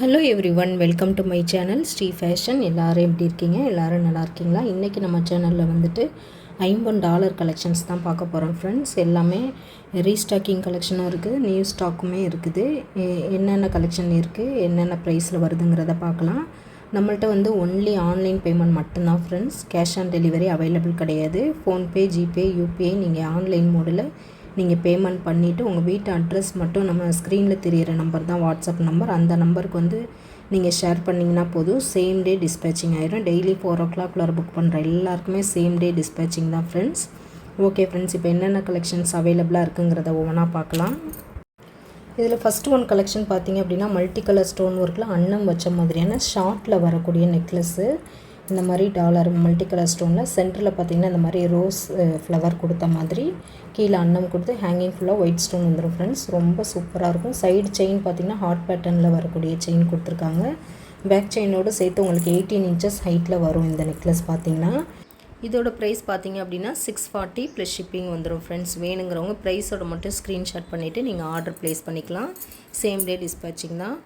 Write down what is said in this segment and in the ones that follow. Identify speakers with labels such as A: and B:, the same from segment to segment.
A: Hello everyone welcome to my channel Sri fashion எல்லோரும் எப்படி இருக்கீங்க? எல்லோரும் நல்லா இருக்கீங்களா? இன்றைக்கி நம்ம சேனலில் வந்துட்டு ஐம்பது டாலர் கலெக்ஷன்ஸ் தான் பார்க்க போகிறோம் ஃப்ரெண்ட்ஸ் எல்லாமே ரீஸ்டாக்கிங் கலெக்ஷனும் இருக்குது நியூ ஸ்டாக்குமே இருக்குது. என்னென்ன கலெக்ஷன் இருக்குது என்னென்ன ப்ரைஸில் வருதுங்கிறத பார்க்கலாம். நம்மள்ட்ட வந்து ஒன்லி ஆன்லைன் பேமெண்ட் மட்டும்தான் friends cash on delivery available கிடையாது. ஃபோன்பே ஜிபே யூபிஐ நீங்கள் ஆன்லைன் மோடில் நீங்கள் பேமெண்ட் பண்ணிவிட்டு உங்கள் வீட்டு அட்ரஸ் மட்டும் நம்ம ஸ்க்ரீனில் தெரிகிற நம்பர் தான் வாட்ஸ்அப் நம்பர் அந்த நம்பருக்கு வந்து நீங்கள் ஷேர் பண்ணிங்கன்னா போதும். சேம் டே டிஸ்பேச்சிங் ஆயிரும். டெய்லி ஃபோர் ஓ கிளாக்ல புக் பண்ணுற எல்லாருக்குமே சேம் டே டிஸ்பேச்சிங் தான் ஃப்ரெண்ட்ஸ் ஓகே ஃப்ரெண்ட்ஸ் இப்போ என்னென்ன கலெக்ஷன்ஸ் அவைலபிளாக இருக்குங்கிறத ஒவ்வொன்றா பார்க்கலாம். இதில் ஃபஸ்ட்டு ஒன் கலெக்ஷன் பார்த்தீங்க அப்படின்னா மல்டி கலர் ஸ்டோன் ஒர்க்கில் அன்னம் வச்ச மாதிரியான ஷார்ட்டில் வரக்கூடிய நெக்லஸ்ஸு இந்த மாதிரி டாலர் மல்டி கலர் ஸ்டோனில் சென்டரில் பார்த்தீங்கன்னா இந்த மாதிரி ரோஸ் ஃப்ளவர் கொடுத்த மாதிரி கீழே அன்னம் கொடுத்து ஹேங்கிங் ஃபுல்லாக ஒயிட் ஸ்டோன் வந்துடும் ஃப்ரெண்ட்ஸ் ரொம்ப சூப்பராக இருக்கும். சைடு செயின் பார்த்தீங்கன்னா ஹார்ட் பேட்டர்னில் வரக்கூடிய செயின் கொடுத்துருக்காங்க. பேக் செயினோடு சேர்த்து உங்களுக்கு எயிட்டீன் இன்ச்சஸ் ஹைட்டில் வரும் இந்த நெக்லஸ் பார்த்தீங்கன்னா. இதோட ப்ரைஸ் பார்த்தீங்க அப்படின்னா சிக்ஸ் ஃபார்ட்டி ப்ளஸ் ஷிப்பிங் வந்துடும் ஃப்ரெண்ட்ஸ் வேணுங்கிறவங்க ப்ரைஸோட மட்டும் ஸ்க்ரீன்ஷாட் பண்ணிவிட்டு நீங்கள் ஆர்டர் ப்ளேஸ் பண்ணிக்கலாம். சேம் டே டிஸ்பேச்சிங் தான்.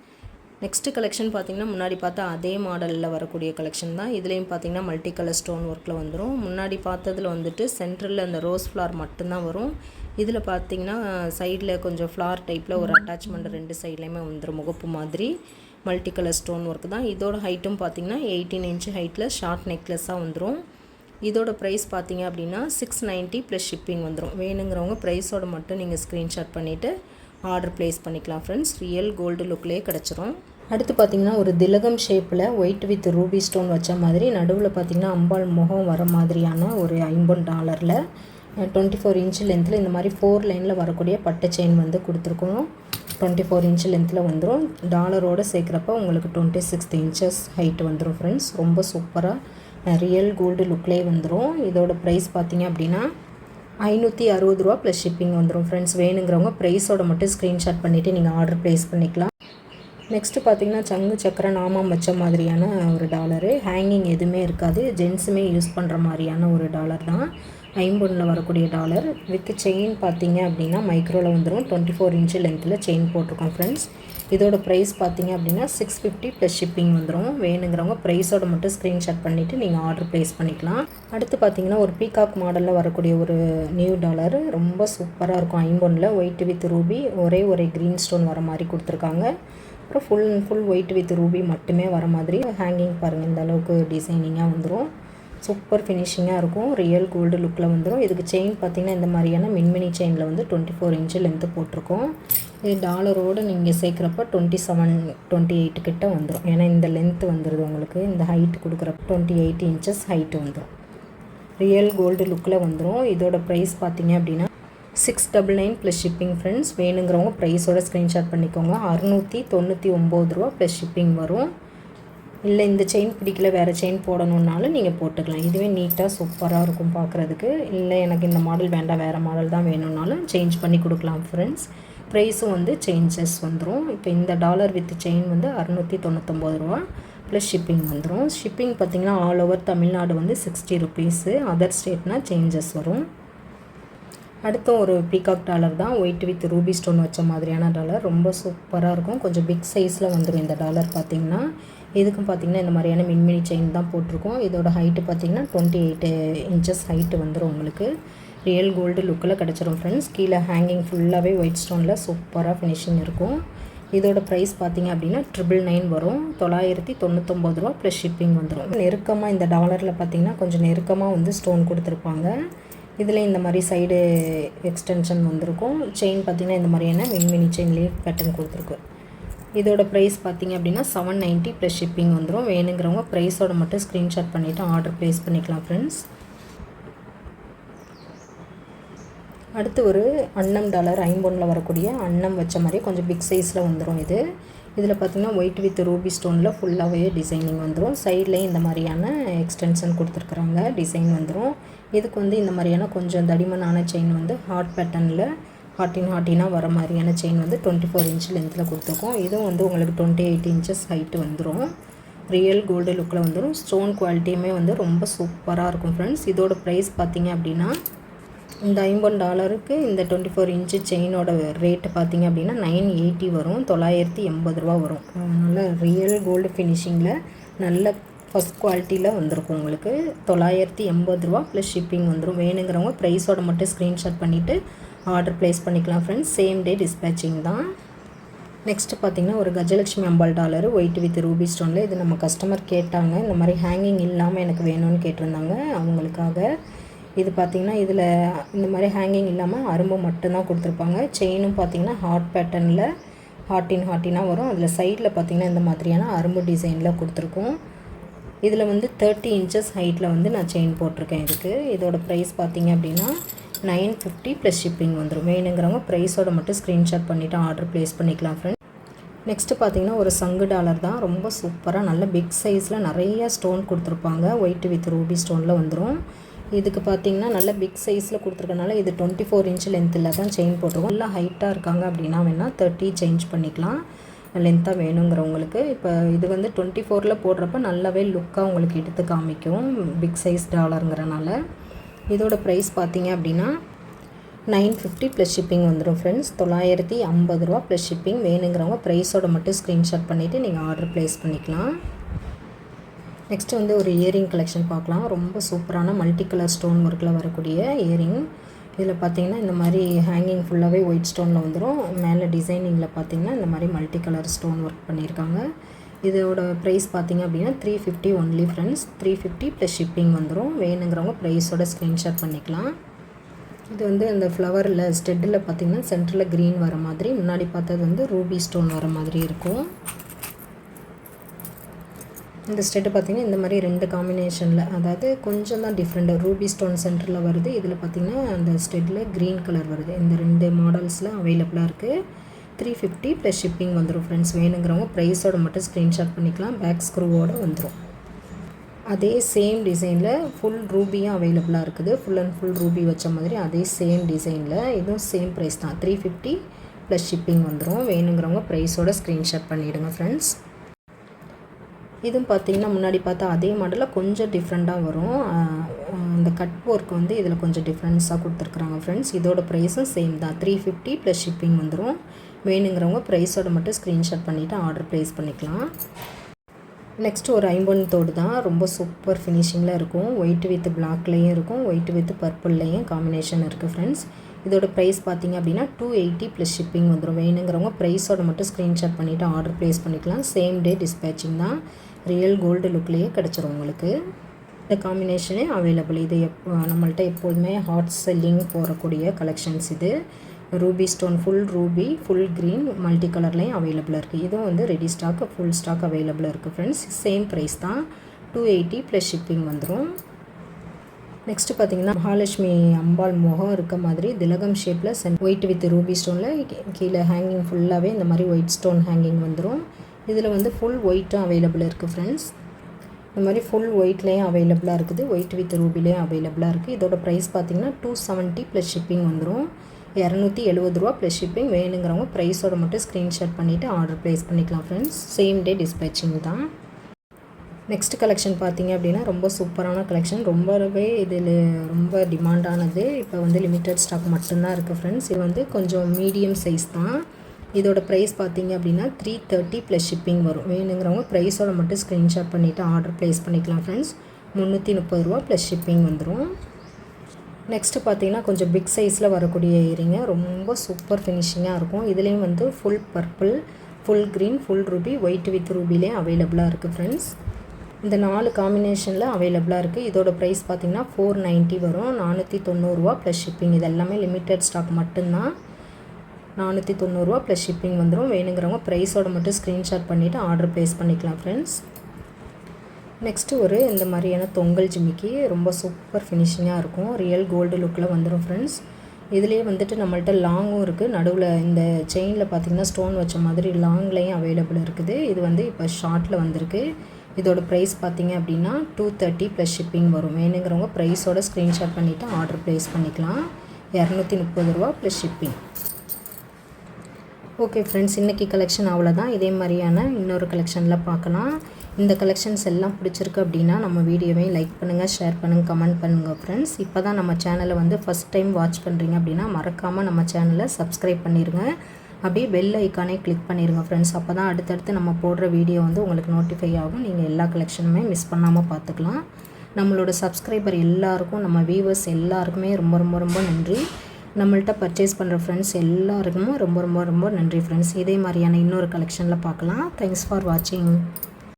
A: நெக்ஸ்ட்டு கலெக்ஷன் பார்த்திங்கன்னா முன்னாடி பார்த்தா அதே மாடலில் வரக்கூடிய கலெக்ஷன் தான். இதுலேயும் பார்த்தீங்கன்னா மல்டி கலர் ஸ்டோன் ஒர்க்கில் வந்துடும் முன்னாடி பார்த்ததில் வந்துட்டு சென்டரில் அந்த ரோஸ் ஃப்ளார் மட்டும்தான் வரும். இதில் பார்த்தீங்கன்னா சைடில் கொஞ்சம் ஃப்ளார் டைப்பில் ஒரு அட்டாச்மெண்ட் ரெண்டு சைட்லேயுமே வந்துடும் முகப்பு மாதிரி. மல்டி கலர் ஸ்டோன் ஒர்க் தான். இதோட ஹைட்டும் பார்த்தீங்கன்னா எயிட்டீன் இன்ச்சு ஹைட்டில் ஷார்ட் நெக்லஸாக வந்துடும் இதோட ப்ரைஸ் பார்த்தீங்க அப்படின்னா சிக்ஸ் நைன்ட்டி ப்ளஸ் ஷிப்பிங் வந்துடும் வேணுங்கிறவங்க ப்ரைஸோட மட்டும் நீங்கள் ஸ்க்ரீன்ஷாட் பண்ணிவிட்டு ஆர்டர் ப்ளேஸ் பண்ணிக்கலாம் ஃப்ரெண்ட்ஸ் ரியல் கோல்டு லுக்லேயே கிடச்சிரும். அடுத்து பார்த்தீங்கன்னா ஒரு திலகம் ஷேப்பில் ஒயிட் வித் ரூபி ஸ்டோன் வச்ச மாதிரி நடுவில் பார்த்திங்கன்னா அம்பாள் முகம் வர மாதிரியான ஒரு ஐம்பது டாலரில் டுவெண்ட்டி ஃபோர் இன்ச் லென்த்தில் இந்த மாதிரி ஃபோர் லைனில் வரக்கூடிய பட்டு செயின் வந்து கொடுத்துருக்கோம். டுவெண்ட்டி ஃபோர் இன்ச் லென்த்தில் வந்துடும் டாலரோடு சேர்க்குறப்ப உங்களுக்கு டுவெண்ட்டி சிக்ஸ் இன்ச்சஸ் ஹைட் வந்துடும் ஃப்ரெண்ட்ஸ் ரொம்ப சூப்பராக ரியல் கோல்டு லுக்லேயே வந்துடும் இதோட ப்ரைஸ் பார்த்தீங்க அப்படின்னா ஐநூற்றி அறுபது ரூபா ப்ளஸ் ஷிப்பிங் வந்துடும் ஃப்ரெண்ட்ஸ் வேணுங்கிறவங்க ப்ரைஸோட மட்டும் ஸ்க்ரீன்ஷாட் பண்ணிவிட்டு நீங்கள் ஆர்டர் ப்ளேஸ் பண்ணிக்கலாம். நெக்ஸ்ட்டு பார்த்தீங்கன்னா சங்கு சக்கர நாமம் வச்ச மாதிரியான ஒரு டாலரு. ஹேங்கிங் எதுவுமே இருக்காது. ஜென்ஸுமே யூஸ் பண்ணுற மாதிரியான ஒரு டாலர் தான். ஐம்பொன்னில் வரக்கூடிய டாலர். வித் செயின் பார்த்தீங்க அப்படின்னா மைக்ரோவில் வந்துடும் டுவெண்ட்டி ஃபோர் இன்ச்சு லென்த்தில் செயின் போட்டிருக்கோம் ஃப்ரெண்ட்ஸ் இதோட ப்ரைஸ் பார்த்தீங்க அப்படின்னா சிக்ஸ் ஃபிஃப்டி ப்ளஸ் ஷிப்பிங் வந்துடும் வேணுங்கிறவங்க ப்ரைஸோட மட்டும் ஸ்க்ரீன்ஷாட் பண்ணிவிட்டு நீங்கள் ஆர்டர் ப்ளேஸ் பண்ணிக்கலாம். அடுத்து பார்த்தீங்கன்னா ஒரு பீகாக் மாடலில் வரக்கூடிய ஒரு நியூ டாலர். ரொம்ப சூப்பராக இருக்கும். ஐம்பொன்னில் ஒயிட் வித் ரூபி ஒரே ஒரே க்ரீன் ஸ்டோன் வர மாதிரி கொடுத்துருக்காங்க. அப்புறம் full and full white with ruby மட்டுமே வர மாதிரி ஹேங்கிங் பாருங்கள் இந்த அளவுக்கு டிசைனிங்காக வந்துடும் சூப்பர் ஃபினிஷிங்காக இருக்கும். ரியல் கோல்டு லுக்கில் வந்துடும் இதுக்கு செயின் பார்த்திங்கன்னா இந்த மாதிரியான மின்மினி செயினில் வந்து டுவெண்ட்டி ஃபோர் இன்ச்சு லென்த்து போட்டிருக்கோம். இது டாலரோடு நீங்கள் சேர்க்குறப்ப டுவெண்ட்டி செவன் டுவெண்ட்டி எயிட் கிட்ட வந்துடும் ஏன்னா இந்த லென்த்து வந்துடுது உங்களுக்கு. இந்த ஹைட் கொடுக்குறப்ப டுவெண்ட்டி எயிட் இன்ச்சஸ் ஹைட்டு வந்துடும் ரியல் கோல்டு லுக்கில் வந்துடும் இதோட ப்ரைஸ் பார்த்தீங்க அப்படின்னா six double nine plus shipping friends வேணுங்கிறவங்க ப்ரைஸோட ஸ்க்ரீன்ஷாட் பண்ணிக்கோங்க. அறுநூற்றி தொண்ணூற்றி ஒம்பது ரூபா ப்ளஸ் ஷிப்பிங் வரும். இல்லை இந்த செயின் பிடிக்கல வேறு செயின் போடணுன்னாலும் நீங்கள் போட்டுக்கலாம். இதுவே நீட்டாக சூப்பராக இருக்கும் பார்க்குறதுக்கு இல்லை எனக்கு இந்த மாடல் வேண்டாம் வேறு மாடல் தான் வேணும்னாலும் சேஞ்ச் பண்ணி கொடுக்கலாம் ஃப்ரெண்ட்ஸ் ப்ரைஸும் வந்து சேஞ்சஸ் வந்துடும் இப்போ இந்த டாலர் வித் செயின் வந்து அறநூற்றி தொண்ணூத்தொம்பது ரூபா ப்ளஸ் ஷிப்பிங் வந்துடும் ஷிப்பிங் பார்த்திங்கன்னா ஆல் ஓவர் தமிழ்நாடு வந்து சிக்ஸ்டி ருபீஸு அதர் ஸ்டேட்னால் சேஞ்சஸ் வரும். அடுத்தும் ஒரு பீகாக் டாலர் தான் ஒயிட் வித் ரூபி ஸ்டோன் வச்ச மாதிரியான டாலர் ரொம்ப சூப்பராக இருக்கும். கொஞ்சம் பிக் சைஸில் வந்துடும் இந்த டாலர் பார்த்திங்கன்னா இதுக்கும் பார்த்திங்கன்னா இந்த மாதிரியான மின்மினி செயின் தான் போட்டிருக்கோம். இதோட ஹைட்டு பார்த்திங்கன்னா டுவெண்ட்டி எயிட் இன்ச்சஸ் ஹைட்டு வந்துடும் உங்களுக்கு. ரியல் கோல்டு லுக்கில் கிடச்சிரும் ஃப்ரெண்ட்ஸ் கீழே ஹேங்கிங் ஃபுல்லாகவே ஒயிட் ஸ்டோனில் சூப்பராக ஃபினிஷிங் இருக்கும். இதோட ப்ரைஸ் பார்த்தீங்க அப்படின்னா ட்ரிபிள் நைன் வரும். தொள்ளாயிரத்தி தொண்ணூத்தொம்பது ரூபா ப்ளஸ் ஷிப்பிங் வந்துடும் நெருக்கமாக இந்த டாலரில் பார்த்தீங்கன்னா கொஞ்சம் நெருக்கமாக வந்து ஸ்டோன் கொடுத்துருப்பாங்க. இதில் இந்த மாதிரி சைடு எக்ஸ்டென்ஷன் வந்திருக்கும். செயின் பார்த்திங்கன்னா இந்த மாதிரியான மின்மினி செயின் லீவ் பேட்டர்ன் கொடுத்துருக்கு. இதோட ப்ரைஸ் பார்த்தீங்க அப்படின்னா செவன் நைன்ட்டி ப்ளஸ் ஷிப்பிங் வந்துடும் வேணுங்கிறவங்க ப்ரைஸோட மட்டும் ஸ்க்ரீன்ஷாட் பண்ணிவிட்டு ஆர்டர் ப்ளேஸ் பண்ணிக்கலாம் ஃப்ரெண்ட்ஸ் அடுத்து ஒரு அன்னம் டாலர் ஐம்பொன்னில் வரக்கூடிய அன்னம் வச்ச மாதிரி கொஞ்சம் பிக் சைஸில் வந்துடும் இது. இதில் பார்த்திங்கன்னா ஒயிட் வித் ரூபி ஸ்டோனில் ஃபுல்லாகவே டிசைனிங் வந்துடும் சைட்லேயும் இந்த மாதிரியான எக்ஸ்டென்ஷன் கொடுத்துருக்குறாங்க. டிசைன் வந்துடும் இதுக்கு வந்து இந்த மாதிரியான கொஞ்சம் தடிமனான செயின் வந்து ஹார்ட் பேட்டர்னில் ஹார்டின் ஹார்டினாக வர மாதிரியான செயின் வந்து டுவெண்ட்டி ஃபோர் இன்ச் லென்த்தில் கொடுத்துருக்கோம். இதுவும் வந்து உங்களுக்கு டுவெண்ட்டி எயிட் இன்ச்சஸ் ஹைட்டு வந்துடும் ரியல் கோல்டு லுக்கில் வந்துடும் ஸ்டோன் குவாலிட்டியுமே வந்து ரொம்ப சூப்பராக இருக்கும் ஃப்ரெண்ட்ஸ் இதோட ப்ரைஸ் பார்த்தீங்க அப்படின்னா இந்த ஐம்பது டாலருக்கு இந்த டுவெண்ட்டி ஃபோர் இன்ச்சு செயினோட ரேட்டு பார்த்தீங்க அப்படின்னா நைன் எயிட்டி வரும். தொள்ளாயிரத்தி எண்பது ரூபா வரும். நல்ல ரியல் கோல்டு ஃபினிஷிங்கில் நல்ல ஃபஸ்ட் குவாலிட்டியில் வந்திருக்கும் உங்களுக்கு. தொள்ளாயிரத்தி எண்பது ரூபா ப்ளஸ் ஷிப்பிங் வந்துடும் வேணுங்கிறவங்க ப்ரைஸோட மட்டும் ஸ்க்ரீன்ஷாட் பண்ணிவிட்டு ஆர்டர் ப்ளேஸ் பண்ணிக்கலாம் ஃப்ரெண்ட்ஸ் சேம் டே டிஸ்பேச்சிங் தான். நெக்ஸ்ட்டு பார்த்தீங்கன்னா ஒரு Gajalakshmi Ambal dollar white with ruby ஸ்டோனில் இது நம்ம கஸ்டமர் கேட்டாங்க. இந்த மாதிரி ஹேங்கிங் இல்லாமல் எனக்கு வேணும்னு கேட்டிருந்தாங்க. அவங்களுக்காக இது பார்த்திங்கன்னா இதில் இந்த மாதிரி ஹேங்கிங் இல்லாமல் அரும்பு மட்டும்தான் கொடுத்துருப்பாங்க. செயினும் பார்த்திங்கன்னா ஹார்ட் பேட்டர்னில் ஹார்ட்டின் ஹார்ட்டினாக வரும். அதில் சைடில் பார்த்திங்கன்னா இந்த மாதிரியான அரும்பு டிசைனில் கொடுத்துருக்கோம். இதில் வந்து தேர்ட்டி இன்ச்சஸ் ஹைட்டில் வந்து நான் செயின் போட்டிருக்கேன் இதுக்கு. இதோட ப்ரைஸ் பார்த்திங்க அப்படின்னா நைன் ஃபிஃப்டி ப்ளஸ் ஷிப்பிங் வந்துடும் வேணுங்கிறவங்க ப்ரைஸோட மட்டும் ஸ்க்ரீன்ஷாட் பண்ணிவிட்டு ஆர்டர் ப்ளேஸ் பண்ணிக்கலாம் ஃப்ரெண்ட் நெக்ஸ்ட்டு பார்த்தீங்கன்னா ஒரு சங்கு டாலர் தான். ரொம்ப சூப்பராக நல்ல பிக் சைஸில் நிறைய ஸ்டோன் கொடுத்துருப்பாங்க. ஒயிட் வித் ரூபி ஸ்டோனில் வந்துடும் இதுக்கு பார்த்தீங்கன்னா நல்ல பிக் சைஸில் கொடுத்துருக்கனால இது டுவெண்ட்டி ஃபோர் இன்ச் லென்த்தில் தான் செயின் போட்டிருக்கோம். நல்லா ஹைட்டாக இருக்காங்க அப்படின்னா வேணால் தேர்ட்டி சேஞ்ச் பண்ணிக்கலாம். லென்த்தாக வேணுங்கிறவங்களுக்கு. இப்போ இது வந்து டுவெண்ட்டி ஃபோரில் போடுறப்ப நல்லாவே லுக்காக உங்களுக்கு எடுத்து காமிக்கும். பிக் சைஸ் டாலருங்கிறனால இதோட ப்ரைஸ் பார்த்தீங்க அப்படின்னா நைன் ஃபிஃப்டி ப்ளஸ் ஷிப்பிங் வந்துடும் ஃப்ரெண்ட்ஸ் தொள்ளாயிரத்தி ஐம்பது ரூபா ப்ளஸ் ஷிப்பிங் வேணுங்கிறவங்க ப்ரைஸோட மட்டும் ஸ்க்ரீன்ஷாட் பண்ணிவிட்டு நீங்கள் ஆர்டர் ப்ளேஸ் பண்ணிக்கலாம். நெக்ஸ்ட்டு வந்து ஒரு இயரிங் கலெக்ஷன் பார்க்கலாம். ரொம்ப சூப்பரான மல்டி கலர் ஸ்டோன் ஒர்க்கில் வரக்கூடிய இயரிங் இதில் பார்த்தீங்கன்னா இந்த மாதிரி ஹேங்கிங் ஃபுல்லாகவே ஒயிட் ஸ்டோனில் வந்துடும் மேலே டிசைனிங்கில் பார்த்தீங்கன்னா இந்த மாதிரி மல்டி கலர் ஸ்டோன் ஒர்க் பண்ணியிருக்காங்க. இதோட ப்ரைஸ் பார்த்தீங்க அப்படின்னா three fifty only friends three fifty plus shipping வந்துடும் வேணுங்கிறவங்க ப்ரைஸோட ஸ்க்ரீன்ஷாட் பண்ணிக்கலாம். இது வந்து அந்த ஃப்ளவரில் ஸ்டெட்டில் பார்த்திங்கன்னா சென்டரில் க்ரீன் வர மாதிரி. முன்னாடி பார்த்தது வந்து ரூபி ஸ்டோன் வர மாதிரி இருக்கும். இந்த ஸ்டெட்டு பார்த்திங்கன்னா இந்த மாதிரி ரெண்டு காம்பினேஷனில் அதாவது கொஞ்சம் தான் டிஃப்ரெண்ட்டு ரூபி ஸ்டோன் சென்டரில் வருது இதில் பார்த்திங்கன்னா அந்த ஸ்டெட்டில் க்ரீன் கலர் வருது. இந்த ரெண்டு மாடல்ஸில் அவைலபிளாக இருக்குது த்ரீ ஃபிஃப்டி ப்ளஸ் ஷிப்பிங் வந்துடும் ஃப்ரெண்ட்ஸ் வேணுங்கிறவங்க ப்ரைஸோட மட்டும் ஸ்க்ரீன்ஷாட் பண்ணிக்கலாம். பேக் ஸ்க்ரூவோடு வந்துடும் அதே சேம் டிசைனில் ஃபுல் ரூபியும் அவைலபிளாக இருக்குது. ஃபுல் அண்ட் ஃபுல் ரூபி வச்ச மாதிரி அதே சேம் டிசைனில் இதுவும் சேம் ப்ரைஸ் தான். த்ரீ ஃபிஃப்டி ப்ளஸ் ஷிப்பிங் வந்துடும் வேணுங்கிறவங்க ப்ரைஸோட ஸ்க்ரீன்ஷாட் பண்ணிவிடுங்க ஃப்ரெண்ட்ஸ் இதுவும் பார்த்தீங்கன்னா முன்னாடி பார்த்தா அதே மாடலில் கொஞ்சம் டிஃப்ரெண்ட்டாக வரும். இந்த கட் ஒர்க் வந்து இதில் கொஞ்சம் டிஃப்ரென்ஸாக கொடுத்துருக்குறாங்க ஃப்ரெண்ட்ஸ் இதோட ப்ரைஸும் சேம் தான். த்ரீ ஃபிஃப்டி ப்ளஸ் ஷிப்பிங் வந்துடும் வேணுங்கிறவங்க ப்ரைஸோட மட்டும் ஸ்க்ரீன்ஷாட் பண்ணிவிட்டு ஆர்டர் ப்ளேஸ் பண்ணிக்கலாம். நெக்ஸ்ட்டு ஒரு ஐம்பொன் தோடு தான். ரொம்ப சூப்பர் ஃபினிஷிங்கில் இருக்கும். ஒயிட் வித் பிளாக்லேயும் இருக்கும். ஒயிட் வித் பர்பிள்லேயும் காம்பினேஷன் இருக்குது ஃப்ரெண்ட்ஸ் இதோட ப்ரைஸ் பார்த்தீங்க அப்படின்னா டூ எயிட்டி ப்ளஸ் ஷிப்பிங் வந்துடும் வேணுங்கிறவங்க ப்ரைஸோட மட்டும் ஸ்க்ரீன்ஷாட் பண்ணிவிட்டு ஆர்டர் ப்ளேஸ் பண்ணிக்கலாம். சேம் டே டிஸ்பேச்சிங் தான். ரியல் கோல்டு லுக்லேயே கிடச்சிரும் உங்களுக்கு. இந்த காம்பினேஷனே அவைலபிள் இது எப் நம்மள்ட்ட எப்போதுமே ஹாட் செல்லிங் போகக்கூடிய கலெக்ஷன்ஸ் இது. Ruby stone full ruby full green multi கலர்லேயும் அவைலபிளாக இருக்குது இதுவும் வந்து ரெடி ஸ்டாக் ஃபுல் ஸ்டாக் அவைலபிளாக இருக்குது ஃப்ரெண்ட்ஸ் சேம் ப்ரைஸ் தான். டூ எயிட்டி ப்ளஸ் ஷிப்பிங் வந்துடும் நெக்ஸ்ட்டு பார்த்தீங்கன்னா மகாலட்சுமி அம்பாள் முகம் இருக்க மாதிரி திலகம் ஷேப்பில் சென் ஒயிட் வித் ரூபி ஸ்டோனில் கீழே ஹேங்கிங் ஃபுல்லாகவே இந்த மாதிரி ஒயிட் ஸ்டோன் ஹேங்கிங் வந்துடும் இதில் வந்து ஃபுல் ஒயிட்டும் அவைலபிள் இருக்குது ஃப்ரெண்ட்ஸ் இந்த மாதிரி ஃபுல் ஒயிட்லேயும் அவைலபிளாக இருக்குது. ஒயிட் வித் ரூபிலையும் அவைலபிளாக இருக்குது இதோட ப்ரைஸ் பார்த்திங்கன்னா டூ செவன்ட்டி ப்ளஸ் ஷிப்பிங் வந்துடும் இரநூத்தி எழுபது ரூபா ப்ளஸ் ஷிப்பிங் வேணுங்கிறவங்க ப்ரைஸோட மட்டும் ஸ்க்ரீன்ஷாட் பண்ணிவிட்டு ஆர்டர் ப்ளேஸ் பண்ணிக்கலாம் ஃப்ரெண்ட்ஸ் சேம் டே டிஸ்பேச்சிங் தான். நெக்ஸ்ட் கலெக்ஷன் பார்த்திங்க அப்படின்னா ரொம்ப சூப்பரான கலெக்ஷன் ரொம்பவே இதில் ரொம்ப டிமாண்டானது இப்போ வந்து லிமிட்டட் ஸ்டாக் மட்டும்தான் இருக்குது ஃப்ரெண்ட்ஸ் இது வந்து கொஞ்சம் மீடியம் சைஸ் தான். இதோட ப்ரைஸ் பார்த்தீங்க அப்படின்னா த்ரீ தேர்ட்டி ப்ளஸ் ஷிப்பிங் வரும். வேணுங்கிறவங்க ப்ரைஸோட மட்டும் ஸ்க்ரீன்ஷாட் பண்ணிவிட்டு ஆர்டர் ப்ளேஸ் பண்ணிக்கலாம் ஃப்ரெண்ட்ஸ் முந்நூற்றி முப்பது ரூபா ப்ளஸ் ஷிப்பிங் வந்துடும் நெக்ஸ்ட்டு பார்த்தீங்கன்னா கொஞ்சம் பிக் சைஸில் வரக்கூடிய இயரிங்க ரொம்ப சூப்பர் ஃபினிஷிங்காக இருக்கும். இதுலேயும் வந்து full purple full green full ruby white with ரூபிலேயும் அவைலபிளாக இருக்குது ஃப்ரெண்ட்ஸ் இந்த நாலு காம்பினேஷனில் அவைலபிளாக இருக்குது இதோட ப்ரைஸ் பார்த்திங்கன்னா ஃபோர் நைன்ட்டி வரும். நானூற்றி தொண்ணூறுரூவா ப்ளஸ் ஷிப்பிங் இது எல்லாமே லிமிட்டட் ஸ்டாக் மட்டும்தான். நானூற்றி தொண்ணூறுரூவா ப்ளஸ் ஷிப்பிங் வந்துடும் வேணுங்கிறவங்க ப்ரைஸோட மட்டும் ஸ்க்ரீன்ஷாட் பண்ணிவிட்டு ஆர்டர் ப்ளேஸ் பண்ணிக்கலாம் ஃப்ரெண்ட்ஸ் நெக்ஸ்ட்டு ஒரு இந்த மாதிரியான தொங்கல் ஜிமிக்கி. ரொம்ப சூப்பர் ஃபினிஷிங்காக இருக்கும். ரியல் கோல்டு லுக்கில் வந்துடும் ஃப்ரெண்ட்ஸ் இதுலேயே வந்துட்டு நம்மள்ட்ட லாங்கும் இருக்குது நடுவில் இந்த செயினில் பார்த்திங்கன்னா ஸ்டோன் வச்ச மாதிரி லாங்லேயும் அவைலபிள் இருக்குது. இது வந்து இப்போ ஷார்ட்டில் வந்திருக்கு. இதோட ப்ரைஸ் பார்த்திங்க அப்படின்னா டூ தேர்ட்டி ப்ளஸ் ஷிப்பிங் வரும். வேணுங்கிறவங்க ப்ரைஸோட ஸ்க்ரீன்ஷாட் பண்ணிவிட்டு ஆர்டர் ப்ளேஸ் பண்ணிக்கலாம். இரநூத்தி முப்பது ரூபா ப்ளஸ் ஷிப்பிங் ஓகே ஃப்ரெண்ட்ஸ் இன்றைக்கி கலெக்ஷன் அவ்வளோதான் இதே மாதிரியான இன்னொரு கலெக்ஷனில் பார்க்கலாம். இந்த கலெக்ஷன்ஸ் எல்லாம் பிடிச்சிருக்கு அப்படின்னா நம்ம வீடியோவை லைக் பண்ணுங்கள் ஷேர் பண்ணுங்கள் கமெண்ட் பண்ணுங்கள் ஃப்ரெண்ட்ஸ் இப்போ தான் நம்ம சேனலை வந்து ஃபஸ்ட் டைம் வாட்ச் பண்ணுறீங்க அப்படின்னா மறக்காமல் நம்ம சேனலை சப்ஸ்கிரைப் பண்ணிடுங்க அப்படியே பெல் ஐக்கானே கிளிக் பண்ணிடுங்க ஃப்ரெண்ட்ஸ் அப்போ தான் அடுத்தடுத்து நம்ம போடுற வீடியோ வந்து உங்களுக்கு நோட்டிஃபை ஆகும். நீங்கள் எல்லா கலெக்ஷனுமே மிஸ் பண்ணாமல் பார்த்துக்கலாம். நம்மளோட சப்ஸ்கிரைபர் எல்லாருக்கும் நம்ம வியூவர்ஸ் எல்லாருக்குமே ரொம்ப ரொம்ப ரொம்ப நன்றி. நம்மள்ட்ட பர்ச்சேஸ் பண்ணுற ஃப்ரெண்ட்ஸ் எல்லாருக்குமே ரொம்ப ரொம்ப ரொம்ப நன்றி ஃப்ரெண்ட்ஸ் இதே மாதிரியான இன்னொரு கலெக்ஷனில் பார்க்கலாம். தேங்க்ஸ் ஃபார் வாட்சிங்